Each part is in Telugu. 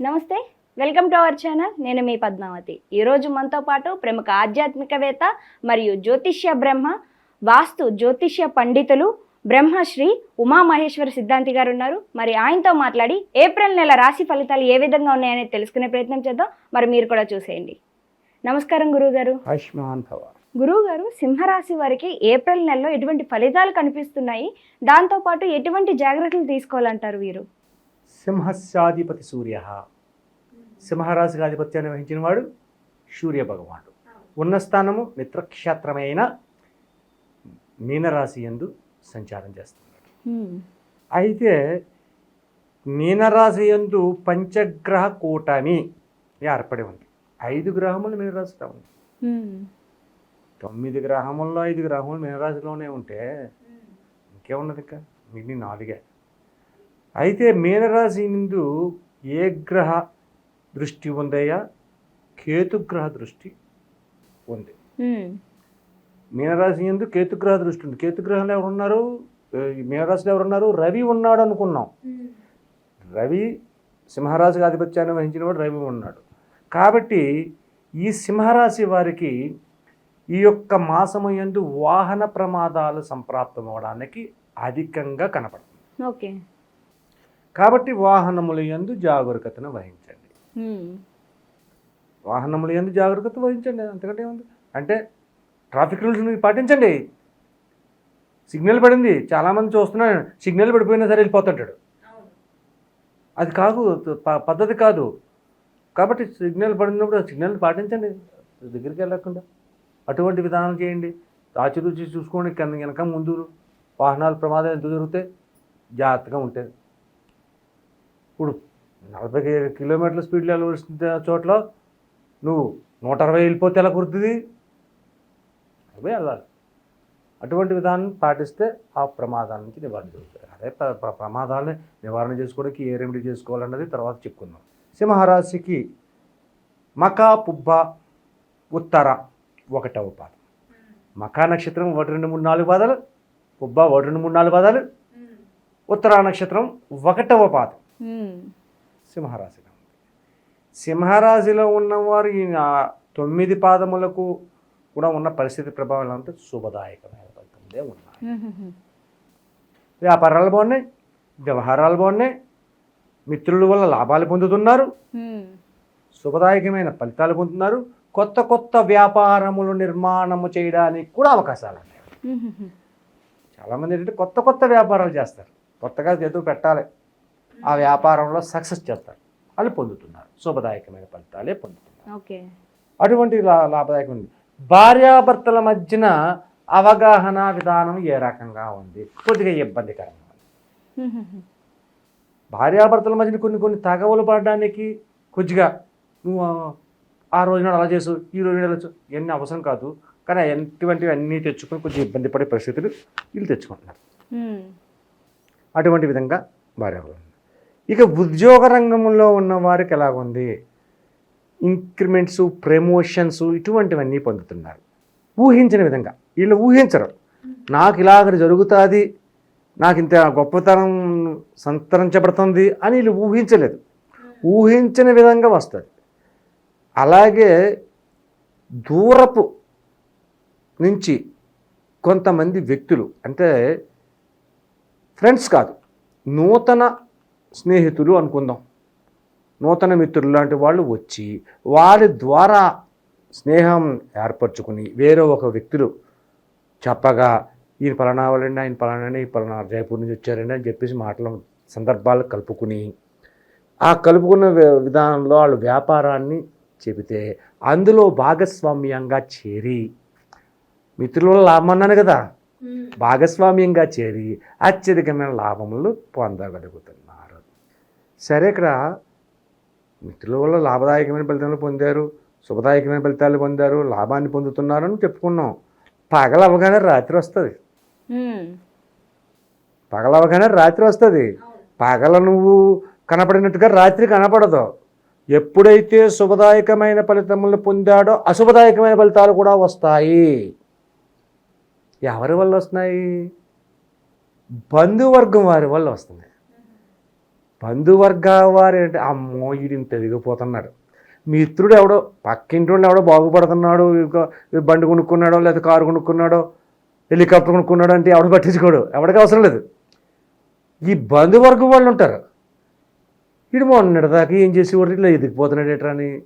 నమస్తే వెల్కమ్ టు అవర్ ఛానల్. నేను మీ పద్మావతి. ఈరోజు మనతో పాటు ప్రముఖ ఆధ్యాత్మికవేత్త మరియు జ్యోతిష్య బ్రహ్మ వాస్తు జ్యోతిష్య పండితులు బ్రహ్మశ్రీ ఉమామహేశ్వర సిద్ధాంతి గారు ఉన్నారు. మరి ఆయనతో మాట్లాడి ఏప్రిల్ నెల రాశి ఫలితాలు ఏ విధంగా ఉన్నాయనేది తెలుసుకునే ప్రయత్నం చేద్దాం. మరి మీరు కూడా చూసేయండి. నమస్కారం గురువుగారు. భవ. గురువుగారు సింహరాశి వారికి ఏప్రిల్ నెలలో ఎటువంటి ఫలితాలు కనిపిస్తున్నాయి? దాంతోపాటు ఎటువంటి జాగ్రత్తలు తీసుకోవాలంటారు వీరు? సింహస్యాధిపతి సూర్య. సింహరాశికి ఆధిపత్యాన్ని వహించిన వాడు సూర్య భగవానుడు. ఉన్న స్థానము మిత్రక్షేత్రమైన మీనరాశి ఎందు సంచారం చేస్తున్నాడు. అయితే మీనరాశి ఎందు పంచగ్రహ కూటమి ఏర్పడి ఉంది. ఐదు గ్రహములు మీనరాశిలో ఉంది. తొమ్మిది గ్రహముల్లో ఐదు గ్రహములు మీనరాశిలోనే ఉంటే ఇంకేమున్నది ఇంకా మిగిలిన నాలుగే. అయితే మీనరాశి నుండు ఏ గ్రహ దృష్టి ఉందయ్యా? కేతుగ్రహ దృష్టి ఉంది. మీనరాశి ఎందు కేతుగ్రహ దృష్టి ఉంది. కేతుగ్రహంలో ఎవరు ఉన్నారు ఏ, ఈ మీనరాశిలో ఎవరు ఉన్నారు రవి ఉన్నాడు అనుకున్నాం రవి సింహరాశికి ఆధిపత్యాన్ని వహించిన వాడు రవి ఉన్నాడు. కాబట్టి ఈ సింహరాశి వారికి ఈ యొక్క మాసము యందు వాహన ప్రమాదాలు సంప్రాప్తం అవడానికి అధికంగా కనపడుతుంది. ఓకే. కాబట్టి వాహనముల యందు జాగరూకతను వహించండి. వాహనముల యందు జాగరూకత వహించండి. అంతకంటే ఏముంది? అంటే ట్రాఫిక్ రూల్స్ని పాటించండి. సిగ్నల్ పడింది. చాలామంది చూస్తున్నాను సిగ్నల్ పడిపోయినా సరే వెళ్ళిపోతుంటాడు. అది కాదు. పద్ధతి కాదు. కాబట్టి సిగ్నల్ పడినప్పుడు సిగ్నల్ పాటించండి. దగ్గరికి వెళ్ళకుండా. అటువంటి విధానం చేయండి. ఆచితూచి చూసుకోండి. కింద వెనక ముందు వాహనాల ప్రమాదాలు ఎంత జరుగుతాయి జాగ్రత్తగా ఉంటుంది ఇప్పుడు నలభై కిలోమీటర్ల స్పీడ్లో వెళ్ళవలసిన చోట్ల నువ్వు నూట అరవై వెళ్ళిపోతే ఎలా కుదురుతుంది? అరవై వెళ్ళాలి అటువంటి విధానం పాటిస్తే ఆ ప్రమాదాల నుంచి నివారణ జరుగుతుంది. అదే ప్ర- ప్ర- ప్రమాదాలని నివారణ చేసుకోవడానికి ఏ రెమెడీ చేసుకోవాలన్నది తర్వాత చెప్పుకుందాం. సింహరాశికి మకా పుబ్బ ఉత్తర ఒకటవ పాదం. మకా నక్షత్రం ఒకటి రెండు మూడు నాలుగు పాదాలు పుబ్బ ఒకటి రెండు మూడు నాలుగు పాదాలు ఉత్తర నక్షత్రం ఒకటవ పాదం. సింహరాశిలో ఉంది. సింహరాశిలో ఉన్నవారు ఈ తొమ్మిది పాదములకు కూడా ఉన్న పరిస్థితి ప్రభావం అంటే శుభదాయకమైన ఫలితందే ఉన్నాయి. వ్యాపారాలు బాగున్నాయి వ్యవహారాలు బాగున్నాయి మిత్రుల వల్ల లాభాలు పొందుతున్నారు. శుభదాయకమైన ఫలితాలు పొందుతున్నారు. కొత్త కొత్త వ్యాపారములు నిర్మాణము చేయడానికి కూడా అవకాశాలు ఉన్నాయి. చాలామంది ఏంటంటే కొత్త కొత్త వ్యాపారాలు చేస్తారు. కొత్తగా ఏదో పెట్టాలి. ఆ వ్యాపారంలో సక్సెస్ చేస్తారు. వాళ్ళు పొందుతున్నారు. శుభదాయకమైన ఫలితాలే పొందుతున్నారు. ఓకే. అటువంటి లా లాభదాయకం. ఉంది భార్యాభర్తల మధ్యన అవగాహన విధానం ఏ రకంగా ఉంది? కొద్దిగా ఇబ్బందికరంగా. భార్యాభర్తల మధ్యన కొన్ని కొన్ని తగవలు పడడానికి కొద్దిగా నువ్వు ఆ- ఆ రోజున అలా చేసు ఈ రోజున ఇలా చేసు ఇవన్నీ అవసరం కాదు. కానీ ఎటువంటివి అన్నీ తెచ్చుకొని కొంచెం ఇబ్బంది పడే పరిస్థితులు వీళ్ళు తెచ్చుకుంటున్నారు. అటువంటి విధంగా భార్యాభర్తలు ఇక ఉద్యోగ రంగంలో ఉన్న వారికి ఎలాగుంది? ఇంక్రిమెంట్స్ ప్రమోషన్స్ ఇటువంటివన్నీ పొందుతున్నారు. ఊహించిన విధంగా. వీళ్ళు ఊహించరు. నాకు ఇలాగ జరుగుతుంది నాకు ఇంత గొప్పతనం సంతరించబడుతుంది అని వీళ్ళు ఊహించలేదు. ఊహించిన విధంగా వస్తుంది. అలాగే దూరపు నుంచి కొంతమంది వ్యక్తులు అంటే ఫ్రెండ్స్ కాదు నూతన స్నేహితులు అనుకుందాం. నూతన మిత్రులు లాంటి వాళ్ళు వచ్చి వారి ద్వారా స్నేహం ఏర్పరచుకుని వేరే ఒక వ్యక్తులు చెప్పగా ఈయన పలానా వాళ్ళండి ఆయన పలానా ఈ పలానా జైపూర్ నుంచి వచ్చారండి అని చెప్పేసి మాటలు సందర్భాలు కలుపుకుని ఆ కలుపుకున్న విధానంలో వాళ్ళు వ్యాపారాన్ని చెబితే అందులో భాగస్వామ్యంగా చేరి మిత్రుల లాభం అన్నాను కదా భాగస్వామ్యంగా చేరి అత్యధికమైన లాభములు పొందగలుగుతున్నారు. సరే ఇక్కడ మిత్రుల వల్ల లాభదాయకమైన ఫలితాలు పొందారు శుభదాయకమైన ఫలితాలు పొందారు లాభాన్ని పొందుతున్నారు అని చెప్పుకున్నాం పగలవగానే రాత్రి వస్తుంది. హ్మ్. పగలవగానే రాత్రి వస్తుంది. పగల నువ్వు కనపడినట్టుగా రాత్రి కనపడదు. ఎప్పుడైతే శుభదాయకమైన ఫలితములు పొందాడో అశుభదాయకమైన ఫలితాలు కూడా వస్తాయి. ఎవరి వల్ల వస్తున్నాయి? బంధువర్గం వారి వల్ల వస్తుంది బంధువర్గ వారు అంటే అమ్మో ఈడింత ఎదిగిపోతున్నాడు. మీ మిత్రుడు ఎవడో పక్కింటి వాడు ఎవడో బాగుపడుతున్నాడు ఇంకా బండి కొనుక్కున్నాడో లేదా కారు కొనుక్కున్నాడో హెలికాప్టర్ కొనుక్కున్నాడో అంటే ఎవడు పట్టించుకోడు. ఎవడికి అవసరం లేదు. ఈ బంధువర్గం వాళ్ళు ఉంటారు. వీడు మొన్నటి దాకా ఏం చేసేవాడు? ఇట్లా ఎదిగిపోతున్నాడు ఎట్రా అని.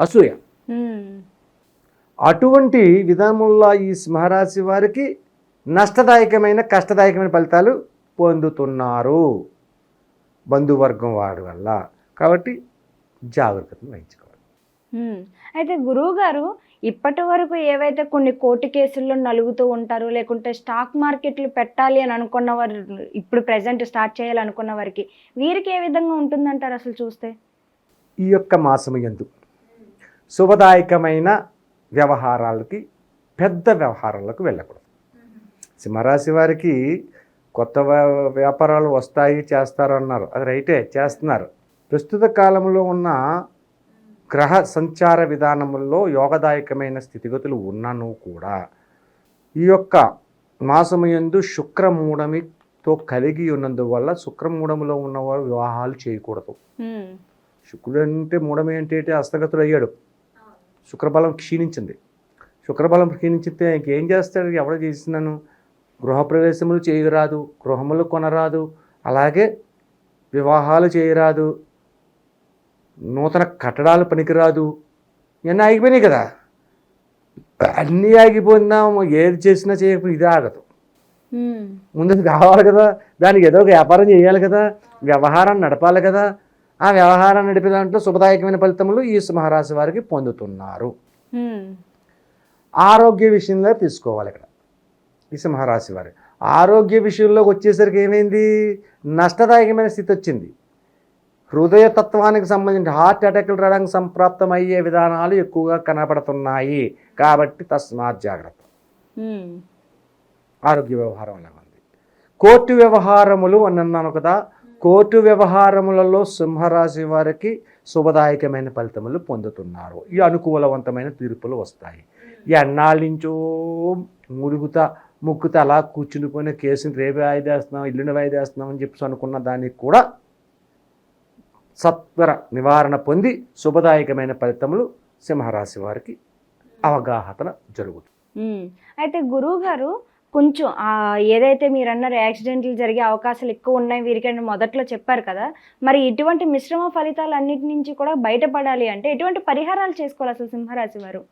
అసూయ. అటువంటి విధానంలో ఈ సింహరాశి వారికి నష్టదాయకమైన కష్టదాయకమైన ఫలితాలు పొందుతున్నారు. బంధువర్గం వాడి వల్ల. కాబట్టి జాగ్రత్తలు వహించుకోవాలి. అయితే గురువు గారు ఇప్పటి వరకు ఏవైతే కొన్ని కోర్టు కేసుల్లో నలుగుతూ ఉంటారు లేకుంటే స్టాక్ మార్కెట్లు పెట్టాలి అని అనుకున్న వారు ఇప్పుడు ప్రెసెంట్ స్టార్ట్ చేయాలనుకున్న వారికి వీరికి ఏ విధంగా ఉంటుందంటారు అసలు చూస్తే? ఈ యొక్క మాసము ఎందు శుభదాయకమైన వ్యవహారాలకి పెద్ద వ్యవహారాలకు వెళ్ళకూడదు. సింహరాశి వారికి కొత్త వ్య- వ్యాపారాలు వస్తాయి చేస్తారు అన్నారు అది రైటే చేస్తున్నారు. ప్రస్తుత కాలంలో ఉన్న గ్రహ సంచార విధానముల్లో యోగదాయకమైన స్థితిగతులు ఉన్నను కూడా. ఈ యొక్క మాసము యందు శుక్రమూఢమితో కలిగి ఉన్నందువల్ల శుక్రమూఢములో ఉన్నవారు వివాహాలు చేయకూడదు. శుక్రుడు అంటే మూడమే అంటే? అస్తగతుడు అయ్యాడు శుక్రబలం క్షీణించింది. శుక్రబలం క్షీణించితే ఇంకేం చేస్తాడు? ఎవడ చేసినాను? గృహప్రవేశములు చేయరాదు గృహములు కొనరాదు అలాగే వివాహాలు చేయరాదు నూతన కట్టడాలు పనికిరాదు ఇవన్నీ ఆగిపోయినాయి కదా. అన్నీ ఆగిపోయినా ఏది చేసినా చేయకపోతే ఇది ఆగదు. ముందు కావాలి కదా దానికి ఏదో ఒక వ్యాపారం చేయాలి కదా వ్యవహారాన్ని నడపాలి కదా. ఆ వ్యవహారాన్ని నడిపే దాంట్లో శుభదాయకమైన ఫలితములు ఈ సింహరాశి వారికి పొందుతున్నారు. ఆరోగ్య విషయంలో తీసుకోవాలి ఇక్కడ. ఈ సింహరాశి వారి ఆరోగ్య విషయంలోకి వచ్చేసరికి ఏమైంది? నష్టదాయకమైన స్థితి వచ్చింది. హృదయ తత్వానికి సంబంధించి హార్ట్ అటాక్లు రావడానికి సంప్రాప్తమయ్యే విధానాలు ఎక్కువగా కనపడుతున్నాయి కాబట్టి తస్మాత్ జాగ్రత్త. ఆరోగ్య వ్యవహారం అలా ఉంది. కోర్టు వ్యవహారములు అని అన్నాను కదా కోర్టు వ్యవహారములలో సింహరాశి వారికి శుభదాయకమైన ఫలితములు పొందుతున్నారు. ఈ అనుకూలవంతమైన తీర్పులు వస్తాయి. ఎన్నాళ్ళ నుంచో మురుగుతా ముక్కుతా అలా కూర్చుని పోయిన కేసుని రేపే వాయిదేస్తున్నాం ఇల్లుని వాయిదేస్తున్నాం అని చెప్పి అనుకున్న దానికి కూడా సత్వర నివారణ పొంది శుభదాయకమైన ఫలితములు సింహరాశి వారికి అవగాహన జరుగుతుంది. అయితే గురువు గారు కొంచెం ఏదైతే మీరు అన్నారు యాక్సిడెంట్లు జరిగే అవకాశాలు ఎక్కువ ఉన్నాయి వీరికని మొదట్లో చెప్పారు కదా మరి ఇటువంటి మిశ్రమ ఫలితాలు అన్నిటి నుంచి కూడా బయటపడాలి అంటే ఎటువంటి పరిహారాలు చేసుకోవాలి అసలు సింహరాశి వారు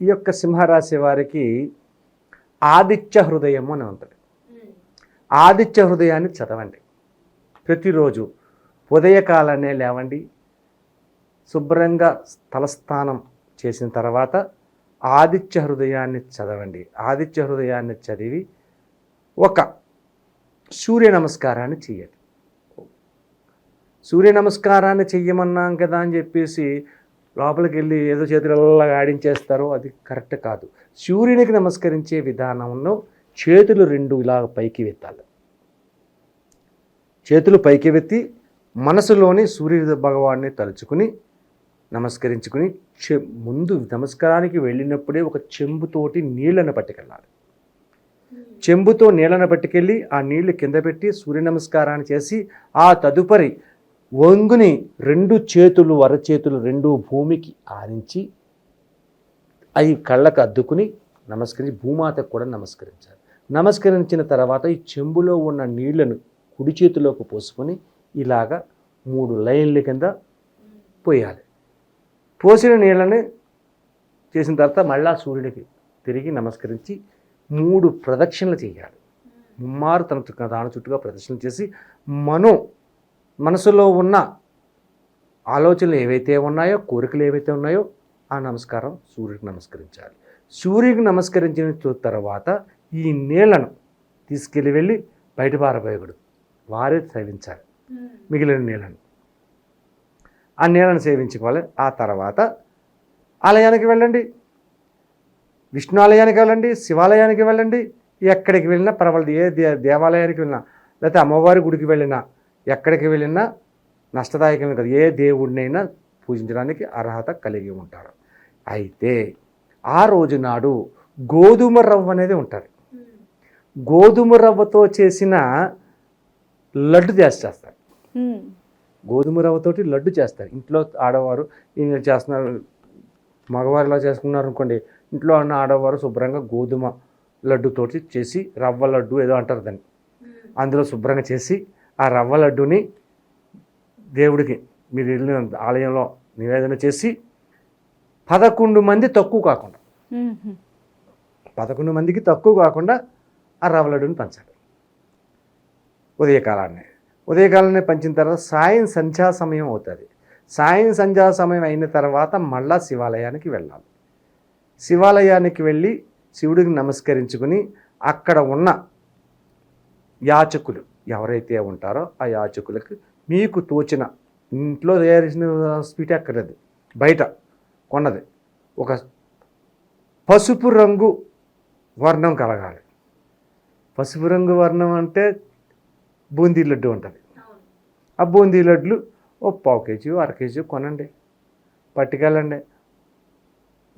ఈ యొక్క సింహరాశి వారికి ఆదిత్య హృదయము అని ఉంటుంది. ఆదిత్య హృదయాన్ని చదవండి. ప్రతిరోజు ఉదయకాలనే లేవండి. శుభ్రంగా తలస్నానం చేసిన తర్వాత ఆదిత్య హృదయాన్ని చదవండి. ఆదిత్య హృదయాన్ని చదివి ఒక సూర్య నమస్కారాన్ని చేయండి. సూర్య నమస్కారాన్ని చెయ్యమన్నాం కదా అని చెప్పేసి లోపలికి వెళ్ళి ఏదో చేతులల్లా ఆడించేస్తారో అది కరెక్ట్ కాదు. సూర్యునికి నమస్కరించే విధానంలో చేతులు రెండు ఇలా పైకి వెత్తాలి చేతులు పైకి వెత్తి మనసులోని సూర్య భగవాన్ని తలుచుకుని నమస్కరించుకుని చె ముందు నమస్కారానికి వెళ్ళినప్పుడే ఒక చెంబుతోటి నీళ్ళను పట్టుకెళ్ళాలి. చెంబుతో నీళ్ళను పట్టుకెళ్ళి ఆ నీళ్ళు కింద పెట్టి సూర్య నమస్కారాన్ని చేసి ఆ తదుపరి వంగుని రెండు చేతులు వరచేతులు రెండు భూమికి ఆనించి అవి కళ్ళకు అద్దుకుని నమస్కరించి భూమాతకు కూడా నమస్కరించాలి. నమస్కరించిన తర్వాత ఈ చెంబులో ఉన్న నీళ్ళను కుడి చేతిలోకి పోసుకొని ఇలాగా మూడు లైన్ల కింద పోయాలి. పోసిన నీళ్ళని చేసిన తర్వాత మళ్ళా సూర్యుడికి తిరిగి నమస్కరించి మూడు ప్రదక్షిణలు చేయాలి. ముమ్మారు తన దాని చుట్టూగా ప్రదక్షిణలు చేసి మనో మనసులో ఉన్న ఆలోచనలు ఏవైతే ఉన్నాయో కోరికలు ఏవైతే ఉన్నాయో ఆ నమస్కారం సూర్యుడికి నమస్కరించాలి. సూర్యుడికి నమస్కరించిన తర్వాత ఈ నీళ్ళను తీసుకెళ్ళి వెళ్ళి బయట పారబోయకూడదు వారే సేవించాలి. మిగిలిన నీళ్ళను ఆ నీళ్ళను సేవించుకోవాలి. ఆ తర్వాత ఆలయానికి వెళ్ళండి. విష్ణు ఆలయానికి వెళ్ళండి. శివాలయానికి వెళ్ళండి. ఎక్కడికి వెళ్ళినా పర్వాలేదు. ఏ దే దేవాలయానికి వెళ్ళినా లేకపోతే అమ్మవారి గుడికి వెళ్ళినా ఎక్కడికి వెళ్ళినా నష్టదాయకమే కదా. ఏ దేవుడినైనా పూజించడానికి అర్హత కలిగి ఉంటారు. అయితే ఆ రోజు నాడు గోధుమ రవ్వ అనేది ఉంటుంది. గోధుమ రవ్వతో చేసిన లడ్డు చేసి చేస్తారు. గోధుమ రవ్వతోటి లడ్డు చేస్తారు. ఇంట్లో ఆడవారు చేస్తున్నారు? మగవారు ఇలా చేసుకున్నారు అనుకోండి ఇంట్లో ఉన్న ఆడవారు శుభ్రంగా గోధుమ లడ్డుతోటి చేసి రవ్వ లడ్డు ఏదో అంటారు దాన్ని. అందులో శుభ్రంగా చేసి ఆ రవ్వ లడ్డుని దేవుడికి మీరు వెళ్ళిన ఆలయంలో నివేదన చేసి పదకొండు మంది తక్కువ కాకుండా. పదకొండు మందికి తక్కువ కాకుండా ఆ రవ్వ లడ్డుని పంచాలి ఉదయకాలాన్ని. ఉదయకాలాన్ని పంచిన తర్వాత సాయం సంధ్యా సమయం అవుతుంది. సాయం సంధ్యా సమయం అయిన తర్వాత మళ్ళా శివాలయానికి వెళ్ళాలి. శివాలయానికి వెళ్ళి శివుడికి నమస్కరించుకుని అక్కడ ఉన్న యాచకులు ఎవరైతే ఉంటారో ఆ యాచకులకు మీకు తోచిన ఇంట్లో తయారు చేసిన స్వీట్ అక్కర్లేదు బయట కొన్నది. ఒక పసుపు రంగు వర్ణం కలగాలి. పసుపు రంగు వర్ణం అంటే బూందీ లడ్డు ఉంటుంది. ఆ బూందీ లడ్లు ఓ పావు కేజీ అర కేజీ కొనండి. పట్టుకెళ్ళండి.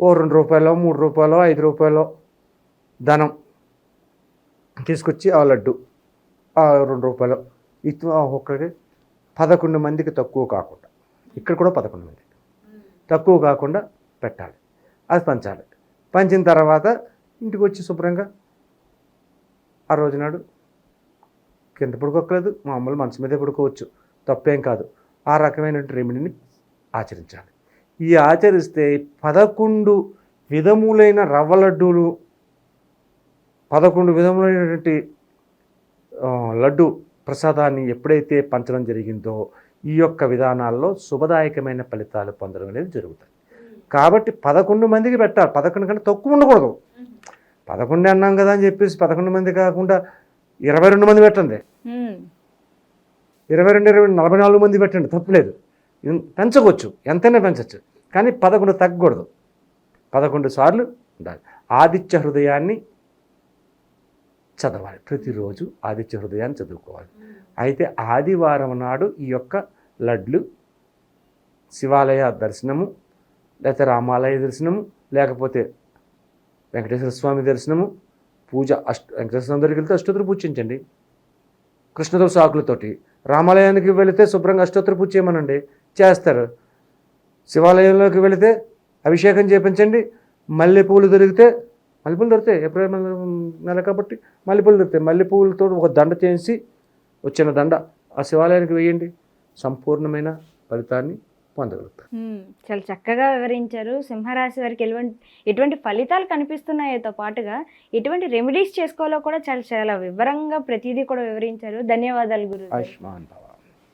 ఓ రెండు రూపాయలు మూడు రూపాయలు ఐదు రూపాయలు ధనం తీసుకొచ్చి ఆ లడ్డు రెండు రూపాయలు ఇటు ఒక్కరికి పదకొండు మందికి తక్కువ కాకుండా. ఇక్కడ కూడా పదకొండు మంది. తక్కువ కాకుండా పెట్టాలి. అది పంచాలి. పంచిన తర్వాత ఇంటికి వచ్చి శుభ్రంగా ఆ రోజునాడు కింద పడుకోకలేదు మామూలు మనసు మీదే పడుకోవచ్చు. తప్పేం కాదు. ఆ రకమైన రెమెడీని ఆచరించాలి. ఈ ఆచరిస్తే పదకొండు విధములైన రవ్వ లడ్డూలు పదకొండు విధములైనటువంటి లడ్డు ప్రసాదాన్ని ఎప్పుడైతే పంచడం జరిగిందో ఈ యొక్క విధానాల్లో శుభదాయకమైన ఫలితాలు పొందడం అనేది జరుగుతుంది. కాబట్టి పదకొండు మందికి పెట్టాలి. పదకొండు కంటే తక్కువ ఉండకూడదు. పదకొండు అన్నాం కదా అని చెప్పేసి పదకొండు మంది కాకుండా ఇరవై రెండు మంది పెట్టండి. ఇరవై రెండు ఇరవై నలభై నాలుగు మంది పెట్టండి. తప్పులేదు పెంచవచ్చు. ఎంతైనా పెంచవచ్చు. కానీ పదకొండు తగ్గకూడదు. పదకొండు సార్లు ఉండాలి. ఆదిత్య హృదయాన్ని చదవాలి. ప్రతిరోజు ఆదిత్య హృదయాన్ని చదువుకోవాలి. అయితే ఆదివారం నాడు ఈ యొక్క లడ్లు శివాలయ దర్శనము లేకపోతే రామాలయ దర్శనము లేకపోతే వెంకటేశ్వర స్వామి దర్శనము పూజ అష్ట వెంకటేశ్వర స్వామి దగ్గరికి వెళ్తే అష్టోత్తర పూజించండి కృష్ణదేవ సాకులతోటి రామాలయానికి వెళితే శుభ్రంగా అష్టోత్తర పూజ చేయమనండి. చేస్తారు. శివాలయంలోకి వెళితే అభిషేకం చేపించండి మల్లెపూలు దొరికితే మల్లెపూలు దొరుకుతాయి. ఏప్రిల్ నెల- కాబట్టి మల్లెపూలు దొరుకుతాయి. మల్లెపూలతో ఒక దండ చేసి వచ్చిన దండ. ఆ శివాలయానికి వేయండి. సంపూర్ణమైన ఫలితాన్ని పొందగలుగుతారు. చాలా చక్కగా వివరించారు. సింహరాశి వారికి ఎటువంటి ఎటువంటి ఫలితాలు కనిపిస్తున్నాయో పాటుగా ఎటువంటి రెమెడీస్ చేసుకోవాలో కూడా చాలా చాలా వివరంగా ప్రతిదీ కూడా వివరించారు. ధన్యవాదాలు గురు ఆయుష్మాన్